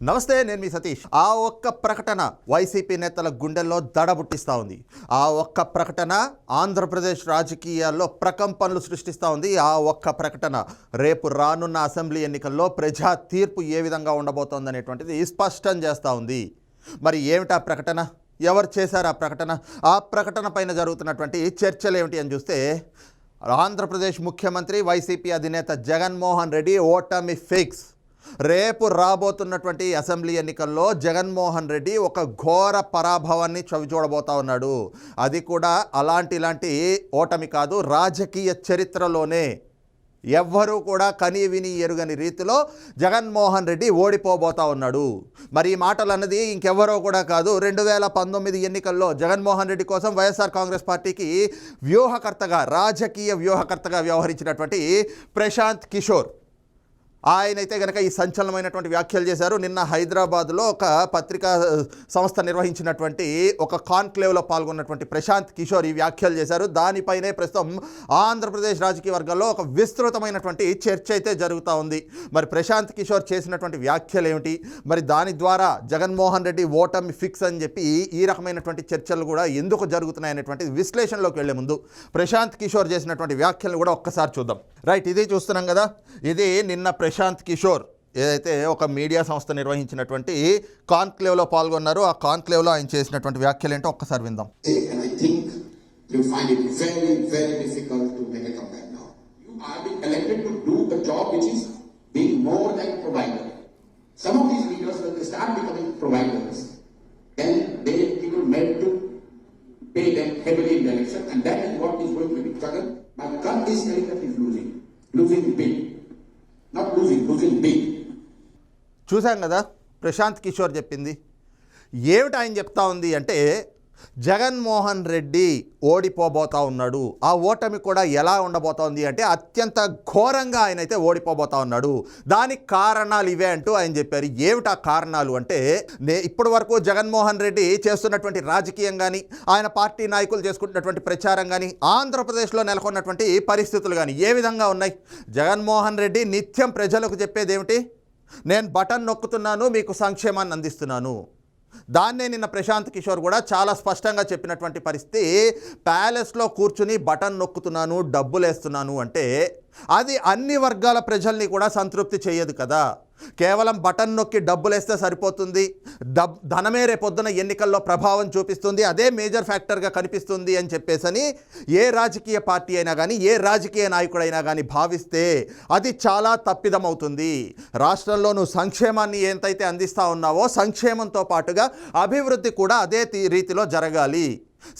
నమస్తే నేను మీ సతీష్. ఆ ఒక్క ప్రకటన వైసీపీ నేతల గుండెల్లో దడబుట్టిస్తూ ఉంది. ఆ ఒక్క ప్రకటన ఆంధ్రప్రదేశ్ రాజకీయాల్లో ప్రకంపనలు సృష్టిస్తూ ఉంది. ఆ ఒక్క ప్రకటన రేపు రానున్న అసెంబ్లీ ఎన్నికల్లో ప్రజా తీర్పు ఏ విధంగా ఉండబోతోంది అనేటువంటిది స్పష్టం చేస్తూ ఉంది. మరి ఏమిటా ప్రకటన? ఎవరు చేశారు ఆ ప్రకటన? ఆ ప్రకటన పైన జరుగుతున్నటువంటి చర్చలు ఏమిటి అని చూస్తే ఆంధ్రప్రదేశ్ ముఖ్యమంత్రి వైసీపీ అధినేత జగన్మోహన్ రెడ్డి ఓటమి ఫిక్స్. రేపు రాబోతున్నటువంటి అసెంబ్లీ ఎన్నికల్లో జగన్మోహన్ రెడ్డి ఒక ఘోర పరాభవాన్ని చవిచూడబోతా ఉన్నాడు. అది కూడా అలాంటి ఇలాంటి ఓటమి కాదు రాజకీయ చరిత్రలోనే. ఎవ్వరూ కూడా కని విని ఎరుగని రీతిలో జగన్మోహన్ రెడ్డి ఓడిపోబోతా ఉన్నాడు. మరి ఈ మాటలు అన్నది ఇంకెవరో కూడా కాదు రెండు వేల పంతొమ్మిది ఎన్నికల్లో జగన్మోహన్ రెడ్డి కోసం వైఎస్ఆర్ కాంగ్రెస్ పార్టీకి వ్యూహకర్తగా రాజకీయ వ్యూహకర్తగా వ్యవహరించినటువంటి ప్రశాంత్ కిషోర్. ఆయన అయితే కనుక ఈ సంచలనమైనటువంటి వ్యాఖ్యలు చేశారు. నిన్న హైదరాబాద్లో ఒక పత్రికా సంస్థ నిర్వహించినటువంటి ఒక కాన్క్లేవ్లో పాల్గొన్నటువంటి ప్రశాంత్ కిషోర్ ఈ వ్యాఖ్యలు చేశారు. దానిపైనే ప్రస్తుతం ఆంధ్రప్రదేశ్ రాజకీయ వర్గాల్లో ఒక విస్తృతమైనటువంటి చర్చ అయితే జరుగుతూ ఉంది. మరి ప్రశాంత్ కిషోర్ చేసినటువంటి వ్యాఖ్యలు ఏమిటి? మరి దాని ద్వారా జగన్మోహన్ రెడ్డి ఓటమి ఫిక్స్ అని చెప్పి ఈ రకమైనటువంటి చర్చలు కూడా ఎందుకు జరుగుతున్నాయనేటువంటి విశ్లేషణలోకి వెళ్ళే ముందు ప్రశాంత్ కిషోర్ చేసినటువంటి వ్యాఖ్యలను కూడా ఒక్కసారి చూద్దాం. రైట్ ఇది చూస్తున్నాం కదా. ఇది నిన్న ప్రశాంత్ కిషోర్ ఏదైతే ఒక మీడియా సంస్థ నిర్వహించినటువంటి కాన్క్లేవ్లో పాల్గొన్నారో ఆ కాన్క్లేవ్లో ఆయన చేసినటువంటి వ్యాఖ్యలు ఏంటో ఒక్కసారి విందాం you find it very, very difficult to make a comeback now. You are being elected to do the job which is being more than provider. Some of these leaders, when they start becoming providers, then they people meant to pay them heavily in the election, and that is what is going to be struggle. My gut is telling that he's losing. Losing big. Not losing, losing big. చూసాం కదా ప్రశాంత్ కిషోర్ చెప్పింది. ఏమిటి ఆయన చెప్తా ఉంది అంటే జగన్మోహన్ రెడ్డి ఓడిపోబోతా ఉన్నాడు. ఆ ఓటమి కూడా ఎలా ఉండబోతోంది అంటే అత్యంత ఘోరంగా ఆయన అయితే ఓడిపోబోతా ఉన్నాడు. దానికి కారణాలు ఇవే అంటూ ఆయన చెప్పారు. ఏమిటా కారణాలు అంటే నే ఇప్పటి వరకు జగన్మోహన్ రెడ్డి చేస్తున్నటువంటి రాజకీయం కానీ ఆయన పార్టీ నాయకులు చేసుకుంటున్నటువంటి ప్రచారం కానీ ఆంధ్రప్రదేశ్లో నెలకొన్నటువంటి పరిస్థితులు కానీ ఏ విధంగా ఉన్నాయి? జగన్మోహన్ రెడ్డి నిత్యం ప్రజలకు చెప్పేది ఏమిటి నేను బటన్ నొక్కుతున్నాను మీకు సంక్షేమాన్ని అందిస్తున్నాను. దాన్నే నిన్న ప్రశాంత్ కిషోర్ కూడా చాలా స్పష్టంగా చెప్పినటువంటి పరిస్థితి. ప్యాలెస్లో కూర్చుని బటన్ నొక్కుతున్నాను డబ్బులేస్తున్నాను అంటే అది అన్ని వర్గాల ప్రజల్ని కూడా సంతృప్తి చేయదు కదా. కేవలం బటన్ నొక్కి డబ్బులేస్తే సరిపోతుంది. డబ్ ధనమే రేపొద్దున ఎన్నికల్లో ప్రభావం చూపిస్తుంది. అదే మేజర్ ఫ్యాక్టర్గా కనిపిస్తుంది అని చెప్పేసని ఏ రాజకీయ పార్టీ అయినా కానీ ఏ రాజకీయ నాయకుడైనా కానీ భావిస్తే అది చాలా తప్పిదమవుతుంది. రాష్ట్రంలో నువ్వు సంక్షేమాన్ని ఎంతైతే అందిస్తా ఉన్నావో సంక్షేమంతో పాటుగా అభివృద్ధి కూడా అదే రీతిలో జరగాలి.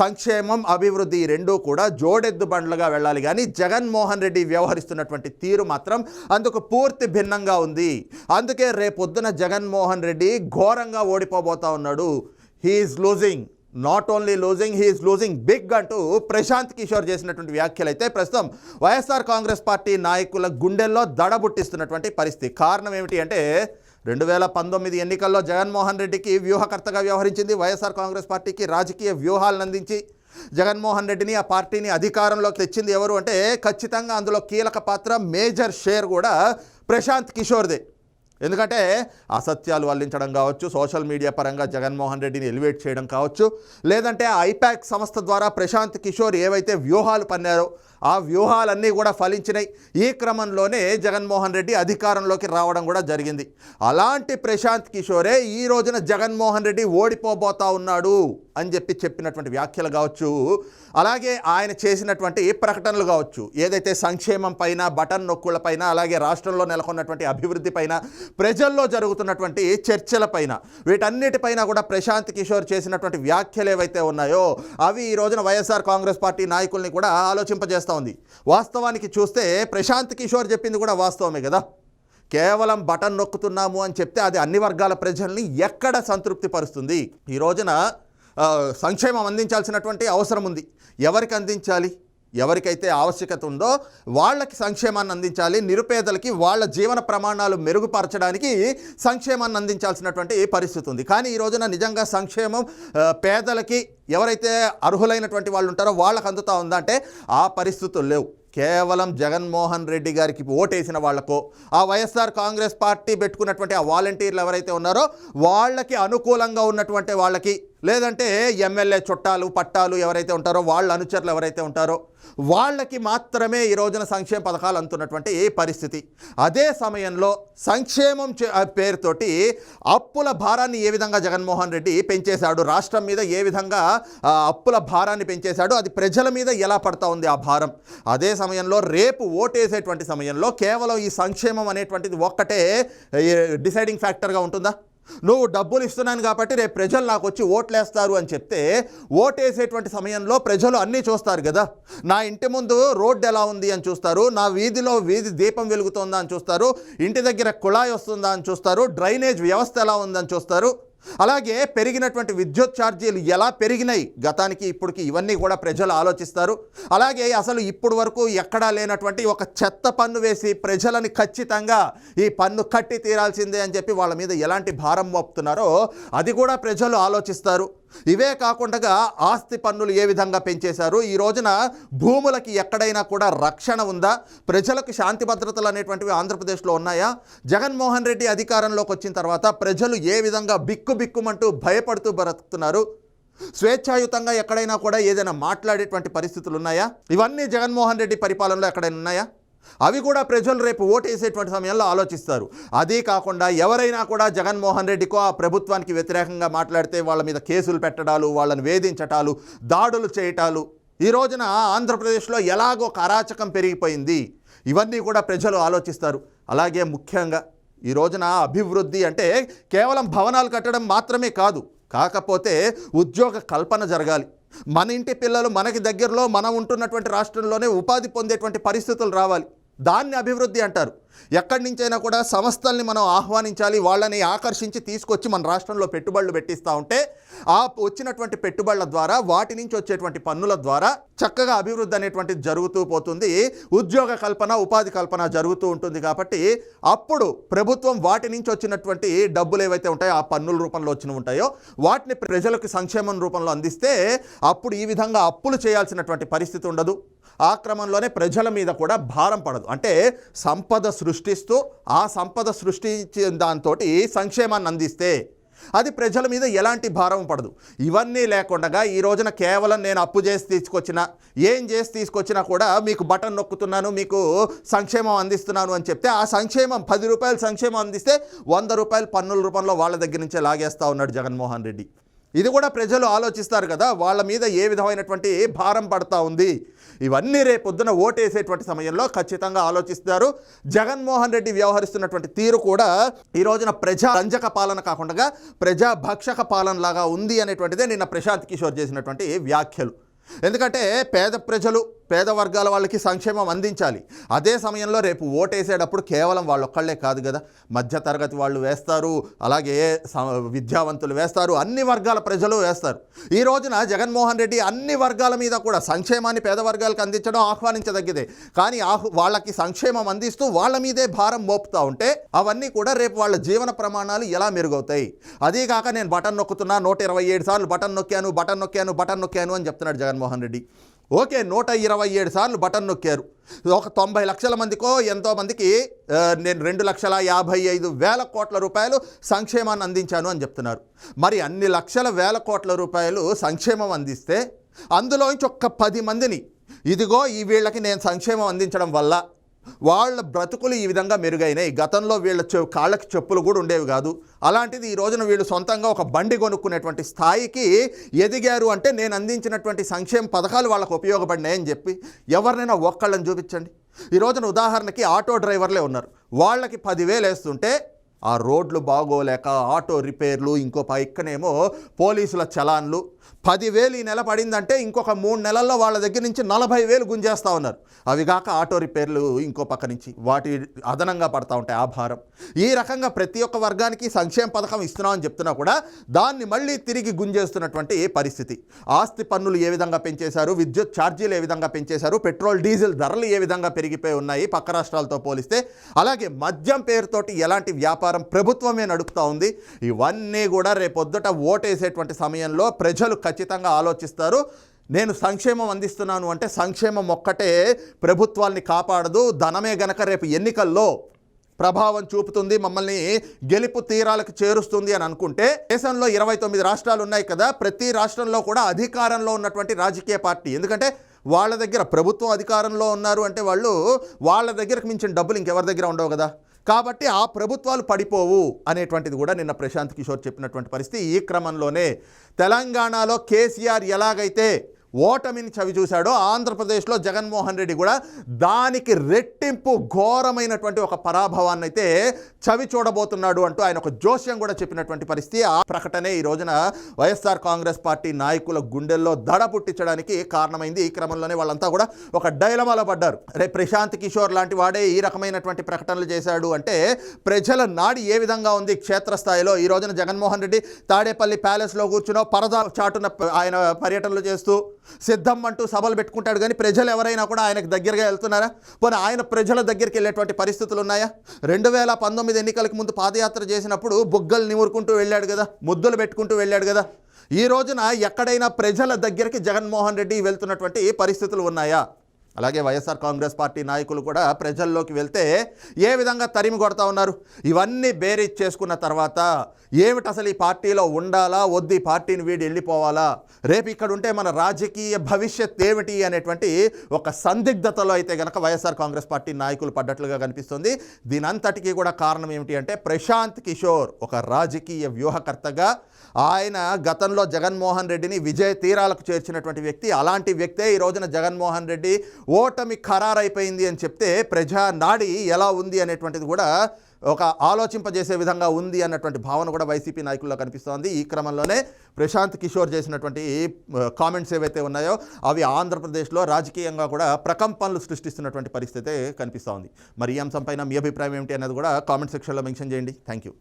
సంక్షేమం అభివృద్ధి రెండూ కూడా జోడెద్దు బండ్లుగా వెళ్ళాలి. కానీ జగన్మోహన్ రెడ్డి వ్యవహరిస్తున్నటువంటి తీరు మాత్రం అందుకు పూర్తి భిన్నంగా ఉంది. అందుకే రేపొద్దున జగన్మోహన్ రెడ్డి ఘోరంగా ఓడిపోబోతా ఉన్నాడు. He's losing not only losing he's losing big అంటూ ప్రశాంత్ కిషోర్ చేసినటువంటి వ్యాఖ్యలు అయితే ప్రస్తుతం వైఎస్ఆర్ కాంగ్రెస్ పార్టీ నాయకుల గుండెల్లో దడబుట్టిస్తున్నటువంటి పరిస్థితి. కారణం ఏమిటి అంటే రెండు వేల పంతొమ్మిది ఎన్నికల్లో జగన్మోహన్ రెడ్డికి వ్యూహకర్తగా వ్యవహరించింది వైఎస్ఆర్ కాంగ్రెస్ పార్టీకి రాజకీయ వ్యూహాలను అందించి జగన్మోహన్ రెడ్డిని ఆ పార్టీని అధికారంలోకి తెచ్చింది ఎవరు అంటే ఖచ్చితంగా అందులో కీలక పాత్ర మేజర్ షేర్ కూడా ప్రశాంత్ కిషోర్దే. ఎందుకంటే అసత్యాలు వల్లించడం కావచ్చు సోషల్ మీడియా పరంగా జగన్మోహన్ రెడ్డిని ఎలివేట్ చేయడం కావచ్చు లేదంటే ఐపాక్ సంస్థ ద్వారా ప్రశాంత్ కిషోర్ ఏవైతే వ్యూహాలు పన్నారో ఆ వ్యూహాలన్నీ కూడా ఫలించినాయి ఈ క్రమంలోనే జగన్మోహన్ రెడ్డి అధికారంలోకి రావడం కూడా జరిగింది. అలాంటి ప్రశాంత్ కిషోరే ఈ రోజున జగన్మోహన్ రెడ్డి ఓడిపోబోతా ఉన్నాడు. అని చెప్పి చెప్పినటువంటి వ్యాఖ్యలు కావచ్చు అలాగే ఆయన చేసినటువంటి ప్రకటనలు కావచ్చు ఏదైతే సంక్షేమం పైన బటన్ నొక్కుల పైన అలాగే రాష్ట్రంలో నెలకొన్నటువంటి అభివృద్ధి పైన ప్రజల్లో జరుగుతున్నటువంటి చర్చలపైన వీటన్నిటిపైన కూడా ప్రశాంత్ కిషోర్ చేసినటువంటి వ్యాఖ్యలు ఏవైతే ఉన్నాయో అవి ఈ రోజున వైఎస్ఆర్ కాంగ్రెస్ పార్టీ నాయకుల్ని కూడా ఆలోచింపజేస్తూ ఉంది. వాస్తవానికి చూస్తే ప్రశాంత్ కిషోర్ చెప్పింది కూడా వాస్తవమే కదా. కేవలం బటన్ నొక్కుతున్నాము అని చెప్తే అది అన్ని వర్గాల ప్రజల్ని ఎక్కడ సంతృప్తి పరుస్తుంది ఈ రోజున సంక్షేమం అందించాల్సినటువంటి అవసరం ఉంది. ఎవరికి అందించాలి? ఎవరికైతే ఆవశ్యకత ఉందో వాళ్ళకి సంక్షేమాన్ని అందించాలి. నిరుపేదలకి వాళ్ళ జీవన ప్రమాణాలు మెరుగుపరచడానికి సంక్షేమాన్ని అందించాల్సినటువంటి పరిస్థితి ఉంది. కానీ ఈ రోజున నిజంగా సంక్షేమం పేదలకి ఎవరైతే అర్హులైనటువంటి వాళ్ళు ఉంటారో వాళ్ళకి అందుతా ఉందా అంటే ఆ పరిస్థితులు లేవు. కేవలం జగన్మోహన్ రెడ్డి గారికి ఓటేసిన వాళ్ళకో ఆ వైఎస్ఆర్ కాంగ్రెస్ పార్టీ పెట్టుకున్నటువంటి ఆ వాలంటీర్లు ఎవరైతే ఉన్నారో వాళ్ళకి అనుకూలంగా ఉన్నటువంటి వాళ్ళకి లేదంటే ఎమ్మెల్యే చుట్టాలు పట్టాలు ఎవరైతే ఉంటారో వాళ్ళ అనుచరులు ఎవరైతే ఉంటారో వాళ్ళకి మాత్రమే ఈ రోజున సంక్షేమ పథకాలు అందుతున్నటువంటి ఏ పరిస్థితి? అదే సమయంలో సంక్షేమం చే- పేరుతోటి అప్పుల భారాన్ని ఏ విధంగా జగన్మోహన్ రెడ్డి పెంచేశాడు? రాష్ట్రం మీద ఏ విధంగా అప్పుల భారాన్ని పెంచేశాడు? అది ప్రజల మీద ఎలా పడతా ఉంది ఆ భారం? అదే సమయంలో రేపు ఓటేసేటువంటి సమయంలో కేవలం ఈ సంక్షేమం అనేటువంటిది ఒక్కటే డిసైడింగ్ ఫ్యాక్టర్గా ఉంటుందా? నువ్వు డబ్బులు ఇస్తున్నాను కాబట్టి రేపు ప్రజలు నాకు వచ్చి ఓట్లేస్తారు అని చెప్తే ఓటేసేటువంటి సమయంలో ప్రజలు అన్నీ చూస్తారు కదా. నా ఇంటి ముందు రోడ్డు ఎలా ఉంది అని చూస్తారు. నా వీధిలో వీధి దీపం వెలుగుతుందా అని చూస్తారు. ఇంటి దగ్గర కుళాయి వస్తుందా అని చూస్తారు. డ్రైనేజ్ వ్యవస్థ ఎలా ఉందని చూస్తారు. అలాగే పెరిగినటువంటి విద్యుత్ ఛార్జీలు ఎలా పెరిగినాయి? గతానికి ఇప్పటికి ఇవన్నీ కూడా ప్రజలు ఆలోచిస్తారు. అలాగే అసలు ఇప్పుడు వరకు ఎక్కడా లేనటువంటి ఒక చెత్త పన్ను వేసి ప్రజలని ఖచ్చితంగా ఈ పన్ను కట్టి తీరాల్సిందే అని చెప్పి వాళ్ళ మీద ఎలాంటి భారం మోపుతున్నారో అది కూడా ప్రజలు ఆలోచిస్తారు. ఇవే కాకుండా ఆస్తి పన్నులు ఏ విధంగా పెంచేశారు? ఈ రోజున భూములకి ఎక్కడైనా కూడా రక్షణ ఉందా? ప్రజలకు శాంతి భద్రతలు అనేటువంటివి ఆంధ్రప్రదేశ్లో ఉన్నాయా? జగన్మోహన్ రెడ్డి అధికారంలోకి వచ్చిన తర్వాత ప్రజలు ఏ విధంగా బిక్కు బిక్కుమంటూ భయపడుతూ బ్రతుకుతున్నారు? స్వేచ్ఛాయుతంగా ఎక్కడైనా కూడా ఏదైనా మాట్లాడేటువంటి పరిస్థితులు ఉన్నాయా? ఇవన్నీ జగన్మోహన్ రెడ్డి పరిపాలనలో ఎక్కడైనా ఉన్నాయా? అవి కూడా ప్రజలు రేపు ఓటేసేటువంటి సమయంలో ఆలోచిస్తారు. అదే కాకుండా ఎవరైనా కూడా జగన్మోహన్ రెడ్డికో ఆ ప్రభుత్వానికి వ్యతిరేకంగా మాట్లాడితే వాళ్ళ మీద కేసులు పెట్టడాలు వాళ్ళని వేధించటాలు దాడులు చేయటాలు. ఈ రోజున ఆంధ్రప్రదేశ్లో ఎలాగో కరాచకం పెరిగిపోయింది. ఇవన్నీ కూడా ప్రజలు ఆలోచిస్తారు. అలాగే ముఖ్యంగా ఈ రోజున అభివృద్ధి అంటే కేవలం భవనాలు కట్టడం మాత్రమే కాదు. కాకపోతే ఉద్యోగ కల్పన జరగాలి. మన ఇంటి పిల్లలు మనకి దగ్గరలో మనం ఉంటున్నటువంటి రాష్ట్రంలోనే ఉపాధి పొందేటువంటి పరిస్థితులు రావాలి. దాన్ని అభివృద్ధి అంటారు. ఎక్కడి నుంచైనా కూడా సంస్థల్ని మనం ఆహ్వానించాలి వాళ్ళని ఆకర్షించి తీసుకొచ్చి మన రాష్ట్రంలో పెట్టుబడులు పెట్టిస్తూ ఉంటే ఆ వచ్చినటువంటి పెట్టుబడుల ద్వారా వాటి నుంచి వచ్చేటువంటి పన్నుల ద్వారా చక్కగా అభివృద్ధి అనేటువంటిది జరుగుతూ పోతుంది. ఉద్యోగ కల్పన ఉపాధి కల్పన జరుగుతూ ఉంటుంది కాబట్టి అప్పుడు ప్రభుత్వం వాటి నుంచి వచ్చినటువంటి డబ్బులు ఏవైతే ఉంటాయో ఆ పన్నుల రూపంలో వచ్చిన ఉంటాయో వాటిని ప్రజలకు సంక్షేమం రూపంలో అందిస్తే అప్పుడు ఈ విధంగా అప్పులు చేయాల్సినటువంటి పరిస్థితి ఉండదు. ఆ క్రమంలోనే ప్రజల మీద కూడా భారం పడదు. అంటే సంపద సృష్టిస్తూ ఆ సంపద సృష్టించిన దాంతో సంక్షేమాన్ని అందిస్తే అది ప్రజల మీద ఎలాంటి భారం పడదు. ఇవన్నీ లేకుండా ఈ రోజున కేవలం నేను అప్పు చేసి తీసుకొచ్చిన ఏం చేసి తీసుకొచ్చినా కూడా మీకు బటన్ నొక్కుతున్నాను మీకు సంక్షేమం అందిస్తున్నాను అని చెప్తే ఆ సంక్షేమం పది రూపాయలు సంక్షేమం అందిస్తే వంద రూపాయలు పన్నుల రూపంలో వాళ్ళ దగ్గర నుంచే లాగేస్తా ఉన్నాడు జగన్మోహన్ రెడ్డి. ఇది కూడా ప్రజలు ఆలోచిస్తారు కదా వాళ్ళ మీద ఏ విధమైనటువంటి భారం పడతా ఉంది. ఇవన్నీ రేపొద్దున ఓటేసేటువంటి సమయంలో ఖచ్చితంగా ఆలోచిస్తారు. జగన్మోహన్ రెడ్డి వ్యవహరిస్తున్నటువంటి తీరు కూడా ఈ రోజున ప్రజా రంజక పాలన కాకుండా ప్రజా భక్షక పాలన లాగా ఉంది అనేటువంటిదే నిన్న ప్రశాంత్ కిషోర్ చేసినటువంటి వ్యాఖ్యలు. ఎందుకంటే పేద ప్రజలు పేద వర్గాల వాళ్ళకి సంక్షేమం అందించాలి. అదే సమయంలో రేపు ఓటేసేటప్పుడు కేవలం వాళ్ళొక్కళ్ళే కాదు కదా మధ్యతరగతి వాళ్ళు వేస్తారు అలాగే విద్యావంతులు వేస్తారు అన్ని వర్గాల ప్రజలు వేస్తారు. ఈ రోజున జగన్మోహన్ రెడ్డి అన్ని వర్గాల మీద కూడా సంక్షేమాన్ని పేద వర్గాలకు అందించడం ఆహ్వానించదగ్గదే. కానీ ఆహ్ వాళ్ళకి సంక్షేమం అందిస్తూ వాళ్ళ మీదే భారం మోపుతూ ఉంటే అవన్నీ కూడా రేపు వాళ్ళ జీవన ప్రమాణాలు ఎలా మెరుగవుతాయి. అదే కాక నేను బటన్ నొక్కుతున్నా నూట ఇరవై ఏడు సార్లు బటన్ నొక్కాను బటన్ నొక్కాను బటన్ నొక్కాను అని చెప్తున్నాడు జగన్మోహన్ రెడ్డి. ఓకే నూట ఇరవై ఏడు సార్లు బటన్ నొక్కారు. ఒక తొంభై లక్షల మందికో ఎంతోమందికి నేను రెండు లక్షల యాభై ఐదు వేల కోట్ల రూపాయలు సంక్షేమాన్ని అందించాను అని చెప్తున్నారు. మరి అన్ని లక్షల వేల కోట్ల రూపాయలు సంక్షేమం అందిస్తే అందులోంచి ఒక్క పది మందిని ఇదిగో ఈ వీళ్ళకి నేను సంక్షేమం అందించడం వల్ల వాళ్ళ బ్రతుకులు ఈ విధంగా మెరుగైనాయి. గతంలో వీళ్ళ చె కాళ్ళకి చెప్పులు కూడా ఉండేవి కాదు. అలాంటిది ఈ రోజున వీళ్ళు సొంతంగా ఒక బండి కొనుక్కునేటువంటి స్థాయికి ఎదిగారు అంటే నేను అందించినటువంటి సంక్షేమ పథకాలు వాళ్ళకు ఉపయోగపడినాయని చెప్పి ఎవరినైనా ఒక్కళ్ళని చూపించండి. ఈ రోజున ఉదాహరణకి ఆటో డ్రైవర్లే ఉన్నారు. వాళ్ళకి పదివేలు వేస్తుంటే ఆ రోడ్లు బాగోలేక ఆటో రిపేర్లు ఇంకో పైక్కనేమో పోలీసుల చలాన్లు పదివేలు ఈ నెల పడిందంటే ఇంకొక మూడు నెలల్లో వాళ్ళ దగ్గర నుంచి నలభై వేలు గుంజేస్తూ ఉన్నారు. అవి కాక ఆటో రిపేర్లు ఇంకో పక్క నుంచి. వాటి అదనంగా పడతా ఉంటాయి ఆ భారం. ఈ రకంగా ప్రతి ఒక్క వర్గానికి సంక్షేమ పథకం ఇస్తున్నామని చెప్తున్నా కూడా దాన్ని మళ్ళీ తిరిగి గుంజేస్తున్నటువంటి ఏ పరిస్థితి. ఆస్తి పన్నులు ఏ విధంగా పెంచేశారు? విద్యుత్ ఛార్జీలు ఏ విధంగా పెంచేశారు? పెట్రోల్ డీజిల్ ధరలు ఏ విధంగా పెరిగిపోయి ఉన్నాయి? పక్క రాష్ట్రాలతో పోలిస్తే అలాగే మద్యం పేరుతోటి ఎలాంటి వ్యాపారం ప్రభుత్వమే నడుపుతా ఉంది. ఇవన్నీ కూడా రేపొద్దుట ఓటేసేటువంటి సమయంలో ప్రజలు ఖచ్చితంగా ఆలోచిస్తారు. నేను సంక్షేమం అందిస్తున్నాను అంటే సంక్షేమం ఒక్కటే ప్రభుత్వాల్ని కాపాడదు. ధనమే గనక రేపు ఎన్నికల్లో ప్రభావం చూపుతుంది మమ్మల్ని గెలుపు తీరాలకు చేరుస్తుంది అని అనుకుంటే దేశంలో ఇరవై తొమ్మిది రాష్ట్రాలు ఉన్నాయి కదా ప్రతి రాష్ట్రంలో కూడా అధికారంలో ఉన్నటువంటి రాజకీయ పార్టీ. ఎందుకంటే వాళ్ళ దగ్గర ప్రభుత్వం అధికారంలో ఉన్నారు అంటే వాళ్ళు వాళ్ళ దగ్గరకు మించిన డబ్బులు ఇంకెవరి దగ్గర ఉండవు కదా. కాబట్టి ఆ ప్రభుత్వాలు పడిపోవు అనేటువంటిది కూడా నిన్న ప్రశాంత్ కిషోర్ చెప్పినటువంటి పరిస్థితి. ఈ క్రమంలోనే తెలంగాణలో కేసీఆర్ ఎలాగైతే ఓటమిని చవి చూశాడో ఆంధ్రప్రదేశ్లో జగన్మోహన్ రెడ్డి కూడా దానికి రెట్టింపు ఘోరమైనటువంటి ఒక పరాభవాన్ని అయితే చవి చూడబోతున్నాడు అంటూ ఆయన ఒక జోస్యం కూడా చెప్పినటువంటి పరిస్థితి. ఆ ప్రకటనే ఈ రోజున వైఎస్ఆర్ కాంగ్రెస్ పార్టీ నాయకుల గుండెల్లో దడ పుట్టించడానికి కారణమైంది. ఈ క్రమంలోనే వాళ్ళంతా కూడా ఒక డైలమాలో పడ్డారు. రే ప్రశాంత్ కిషోర్ లాంటి వాడే ఈ రకమైనటువంటి ప్రకటనలు చేశాడు అంటే ప్రజల నాడి ఏ విధంగా ఉంది క్షేత్రస్థాయిలో? ఈ రోజున జగన్మోహన్ రెడ్డి తాడేపల్లి ప్యాలెస్లో కూర్చునో పరదా చాటున ఆయన పర్యటనలు చేస్తూ సిద్ధం అంటూ సభలు పెట్టుకుంటాడు కానీ ప్రజలు ఎవరైనా కూడా ఆయనకు దగ్గరగా వెళ్తున్నారా? పోనీ ఆయన ప్రజల దగ్గరికి వెళ్ళేటువంటి పరిస్థితులు ఉన్నాయా? రెండు వేల పంతొమ్మిది ఎన్నికలకు ముందు పాదయాత్ర చేసినప్పుడు బుగ్గలు నిమురుకుంటూ వెళ్ళాడు కదా ముద్దులు పెట్టుకుంటూ వెళ్ళాడు కదా. ఈ రోజున ఎక్కడైనా ప్రజల దగ్గరికి జగన్మోహన్ రెడ్డి వెళ్తున్నటువంటి పరిస్థితులు ఉన్నాయా? అలాగే వైఎస్ఆర్ కాంగ్రెస్ పార్టీ నాయకులు కూడా ప్రజల్లోకి వెళ్తే ఏ విధంగా తరిమి కొడతా ఉన్నారు? ఇవన్నీ బేరీజ్ చేసుకున్న తర్వాత ఏమిటి అసలు ఈ పార్టీలో ఉండాలా? వద్దు ఈ పార్టీని వీడి వెళ్ళిపోవాలా? రేపు ఇక్కడ ఉంటే మన రాజకీయ భవిష్యత్ ఏమిటి అనేటువంటి ఒక సందిగ్ధతలో అయితే గనక వైఎస్ఆర్ కాంగ్రెస్ పార్టీ నాయకులు పడ్డట్లుగా కనిపిస్తుంది. దీనంతటికీ కూడా కారణం ఏమిటి అంటే ప్రశాంత్ కిషోర్ ఒక రాజకీయ వ్యూహకర్తగా. ఆయన గతంలో జగన్మోహన్ రెడ్డిని విజయ తీరాలకు చేర్చినటువంటి వ్యక్తి. అలాంటి వ్యక్తే ఈ రోజున జగన్మోహన్ రెడ్డి ఓటమి ఖరారైపోయింది అని చెప్తే ప్రజా నాడి ఎలా ఉంది అనేటువంటిది కూడా ఒక ఆలోచింపజేసే విధంగా ఉంది అన్నటువంటి భావన కూడా వైసీపీ నాయకుల్లో కనిపిస్తోంది. ఈ క్రమంలోనే ప్రశాంత్ కిషోర్ చేసినటువంటి కామెంట్స్ ఏవైతే ఉన్నాయో అవి ఆంధ్రప్రదేశ్లో రాజకీయంగా కూడా ప్రకంపనలు సృష్టిస్తున్నటువంటి పరిస్థితి కనిపిస్తోంది. మరి ఈ అంశంపైన మీ అభిప్రాయం ఏమిటి అనేది కూడా కామెంట్ సెక్షన్లో మెన్షన్ చేయండి. Thank you.